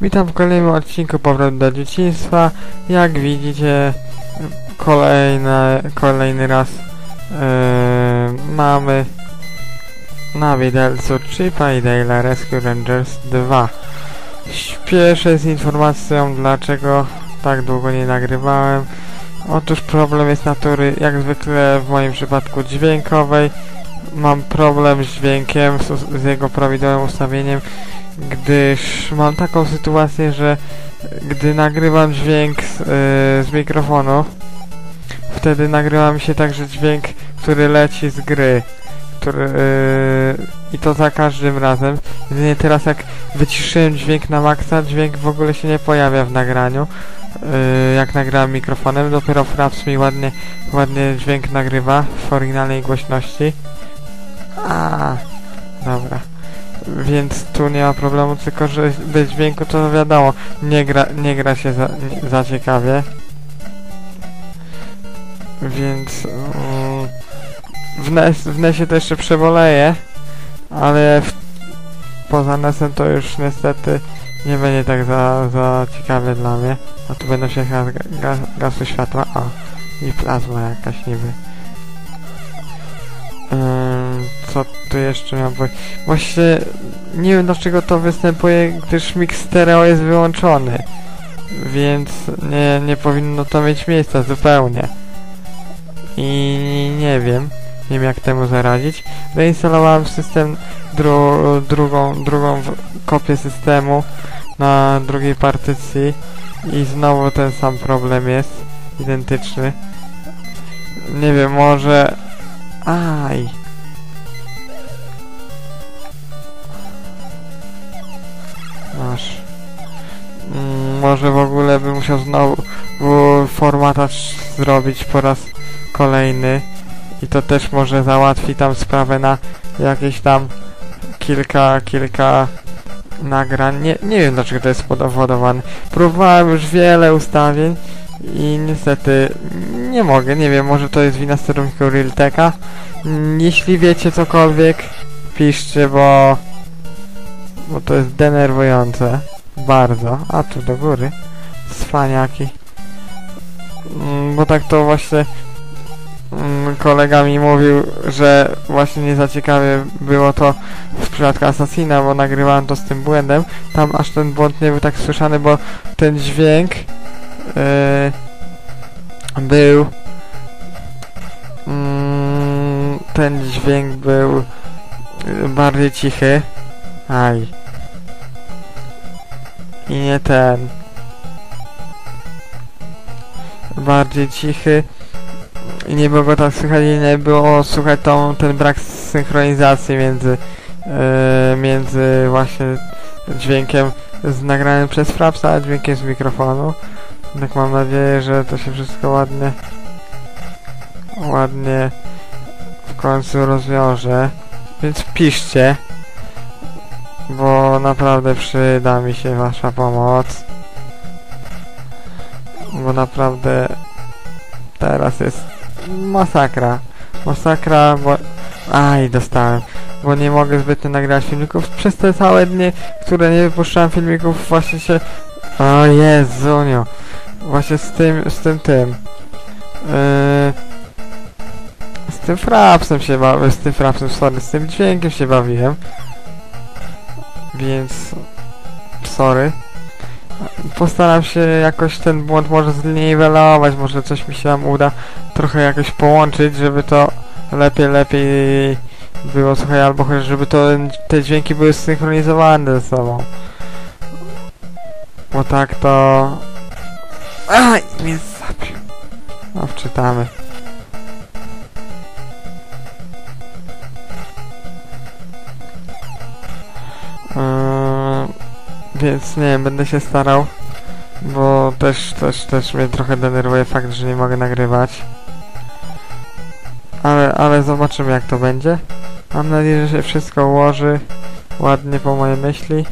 Witam w kolejnym odcinku Powrót do dzieciństwa. Jak widzicie, kolejne, kolejny raz yy, mamy na widelcu Chipa i Dale'a Rescue Rangers 2. Śpieszę z informacją, dlaczego tak długo nie nagrywałem. Otóż problem jest natury, jak zwykle w moim przypadku dźwiękowej. Mam problem z dźwiękiem, z, z jego prawidłowym ustawieniem gdyż mam taką sytuację, że gdy nagrywam dźwięk z, yy, z mikrofonu, wtedy nagrywa mi się także dźwięk, który leci z gry. Który, yy, I to za każdym razem. Jedynie teraz jak wyciszyłem dźwięk na maksa, dźwięk w ogóle się nie pojawia w nagraniu. Yy, jak nagrałem mikrofonem, dopiero Fraps mi ładnie, ładnie dźwięk nagrywa w oryginalnej głośności. A, dobra więc tu nie ma problemu, tylko że bez dźwięku to wiadomo, nie gra, nie gra się za, nie, za ciekawie. Więc um, w, NES, w NESie to jeszcze przeboleję, ale w, poza NESem to już niestety nie będzie tak za, za ciekawie dla mnie. A tu będą się chyba ga, światła. O, i plazma jakaś niby. Ym, co tu jeszcze miałem powiedzieć? Właśnie nie wiem dlaczego to występuje, gdyż mix stereo jest wyłączony. Więc nie, nie powinno to mieć miejsca zupełnie. I nie wiem. Nie wiem jak temu zaradzić. Zainstalowałem system dru, drugą, drugą kopię systemu na drugiej partycji i znowu ten sam problem jest. Identyczny. Nie wiem, może Aj. Mm, może w ogóle bym musiał znowu formatacz zrobić po raz kolejny. I to też może załatwi tam sprawę na jakieś tam kilka, kilka nagrań. Nie, nie wiem dlaczego to jest podowodowane. Próbowałem już wiele ustawień i niestety nie mogę, nie wiem, może to jest wina sterownika Realteka. Jeśli wiecie cokolwiek, piszcie, bo... Bo to jest denerwujące. Bardzo. A tu do góry. Cwaniaki. Mm, bo tak to właśnie mm, kolega mi mówił, że właśnie nie za ciekawie było to w przypadku Assassina, bo nagrywałem to z tym błędem. Tam aż ten błąd nie był tak słyszany, bo ten dźwięk yy, był mm, ten dźwięk był bardziej cichy aj i nie ten bardziej cichy i nie było go tak słychać i nie było słychać tą, ten brak synchronizacji między yy, między właśnie dźwiękiem z nagranym przez Frapsa, a dźwiękiem z mikrofonu. Tak mam nadzieję, że to się wszystko ładnie ładnie w końcu rozwiąże. Więc piszcie, bo naprawdę przyda mi się wasza pomoc. Bo naprawdę teraz jest masakra. Masakra, bo... Aj, dostałem. Bo nie mogę zbytnio nagrać filmików. Przez te całe dni, które nie wypuszczałem filmików, właśnie się... O Jezunio. Właśnie z tym, z tym, tym. Yy... Z tym frapsem się bawiłem, z tym frapsem, sorry, z tym dźwiękiem się bawiłem. Więc... Sorry. Postaram się jakoś ten błąd może zniwelować, może coś mi się tam uda trochę jakoś połączyć, żeby to lepiej, lepiej było, słuchaj, albo żeby to, te dźwięki były synchronizowane ze sobą. Bo tak to... Aj, mnie zabił. No, wczytamy. Więc nie wiem, będę się starał, bo też, też, też mnie trochę denerwuje fakt, że nie mogę nagrywać. Ale, ale zobaczymy jak to będzie. Mam nadzieję, że się wszystko ułoży ładnie po mojej myśli.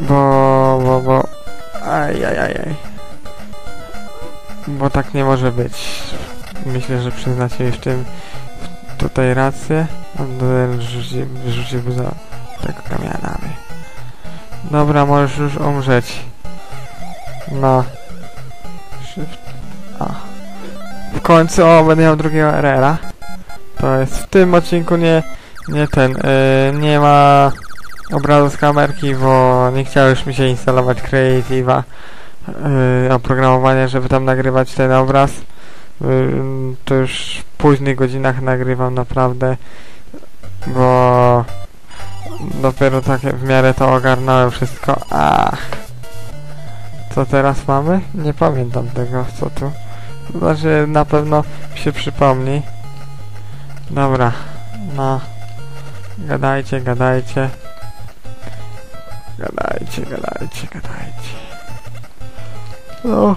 Bo, bo, bo... Aj. Bo tak nie może być. Myślę, że przyznacie mi w tym tutaj rację. On rzuci, rzuciłby za tego kamionami. Dobra, możesz już umrzeć. No. Shift. A. W końcu, o, będę miał drugiego RR-a. To jest w tym odcinku nie, nie ten, yy, nie ma obrazu z kamerki, bo nie chciało już mi się instalować Creative'a yy, oprogramowanie, żeby tam nagrywać ten obraz. Yy, to już w późnych godzinach nagrywam naprawdę, bo dopiero tak w miarę to ogarnąłem wszystko. Ach. Co teraz mamy? Nie pamiętam tego, co tu. Znaczy, na pewno się przypomni. Dobra, no. Gadajcie, gadajcie. Gadajcie, gadajcie, gadajcie. No,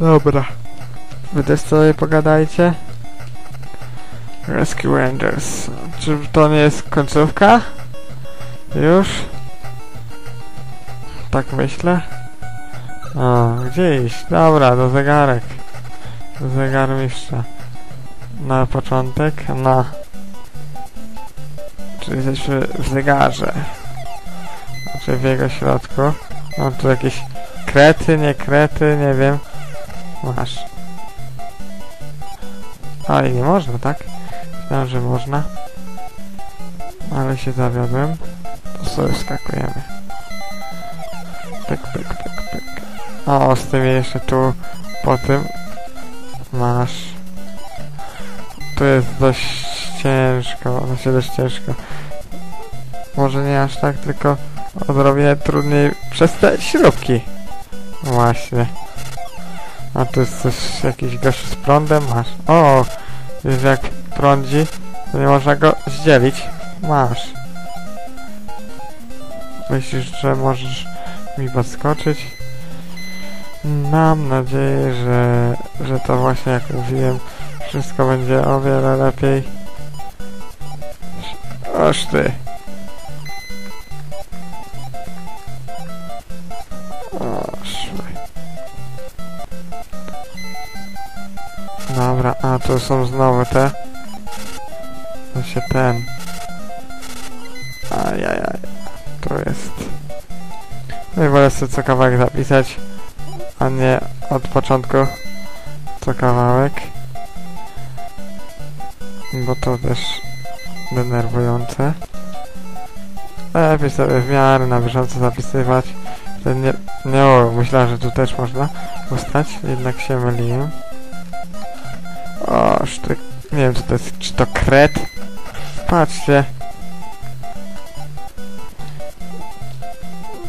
dobra. Wy też sobie pogadajcie. Rescue Rangers. Czy to nie jest końcówka? Już? Tak myślę. O, gdzie iść? Dobra, do zegarek. Do zegarmistrza. Na początek, no. Czyli jesteśmy w zegarze. Znaczy w jego środku. Mam tu jakieś krety, nie krety, nie wiem. Masz. A i nie można, tak? Myślałem, że można. Ale się zawiodłem. Sobie wskakujemy. Pyk, pyk, pyk, pyk. O, z tym jeszcze tu po tym. Masz. Tu jest dość ciężko, znaczy dość ciężko. Może nie aż tak, tylko odrobię trudniej przez te śrubki. Właśnie. A tu jest coś, jakiś gość z prądem, masz. O, jest jak prądzi, to nie można go zdzielić. Masz. Myślisz, że możesz mi podskoczyć? Mam nadzieję, że, że to właśnie jak mówiłem, wszystko będzie o wiele lepiej. Oż ty. Oż Dobra, a tu są znowu te. To się ten. Ajajaj. To jest. No i wolę sobie co kawałek zapisać, a nie od początku co kawałek. Bo to też denerwujące. Lepiej sobie w miarę na bieżąco zapisywać. Wtedy nie, nie o, myślałem, że tu też można ustać, jednak się myliłem. O, sztyk. Nie wiem, co to jest, czy to kret? Patrzcie.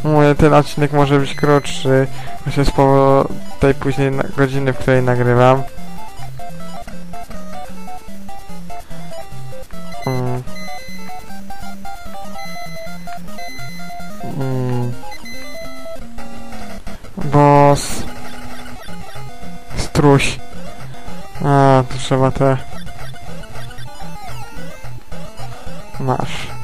Mówię, ten odcinek może być krótszy, właśnie z powodu tej późnej na- godziny, w której nagrywam. Mm. Mm. Struś. A, tu trzeba te... Masz.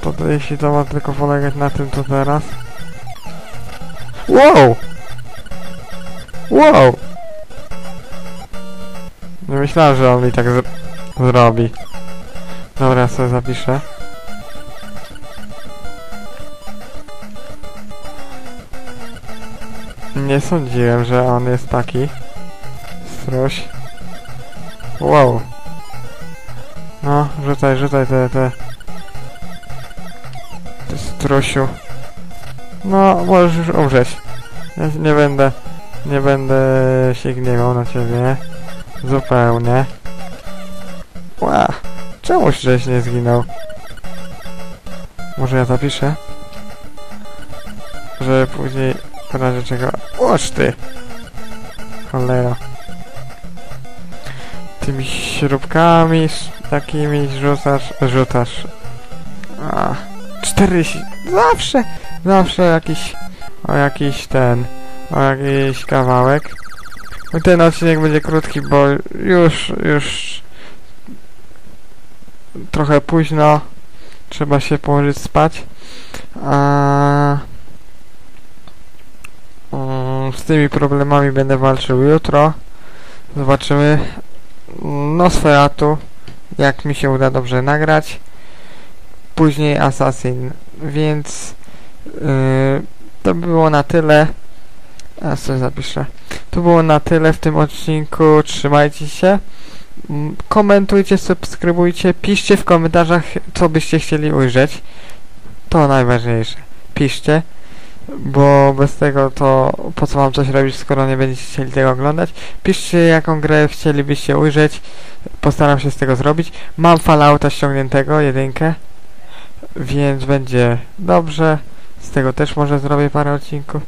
To, to jeśli to ma tylko polegać na tym, to teraz... Wow! Wow! Nie myślałem, że on mi tak zr zrobi. Dobra, ja sobie zapiszę. Nie sądziłem, że on jest taki. Struś. Wow. No, rzucaj, rzucaj te, te... Strusiu. No, możesz już umrzeć. Nie będę... Nie będę się gniewał na ciebie. Zupełnie. Ła. Czemuś żeś nie zginął? Może ja zapiszę? Że później w razie czego... Łoż ty! Cholera. Tymi śrubkami takimi rzucasz... Rzucasz. A, cztery... si- Zawsze... Zawsze jakiś... O jakiś ten... O jakiś kawałek. Ten odcinek będzie krótki, bo już... Już... Trochę późno. Trzeba się położyć spać. A... Z tymi problemami będę walczył jutro. Zobaczymy. Nosferatu. Jak mi się uda dobrze nagrać. Później Assassin, więc yy, to było na tyle. A co zapiszę? To było na tyle w tym odcinku. Trzymajcie się. Mm, Komentujcie, subskrybujcie, piszcie w komentarzach, co byście chcieli ujrzeć. To najważniejsze. Piszcie, bo bez tego to po co mam coś robić, skoro nie będziecie chcieli tego oglądać. Piszcie, jaką grę chcielibyście ujrzeć. Postaram się z tego zrobić. Mam Fallouta ściągniętego, jedynkę, więc będzie dobrze. Z tego też może zrobię parę odcinków.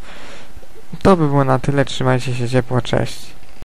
To by było na tyle. Trzymajcie się ciepło. Cześć.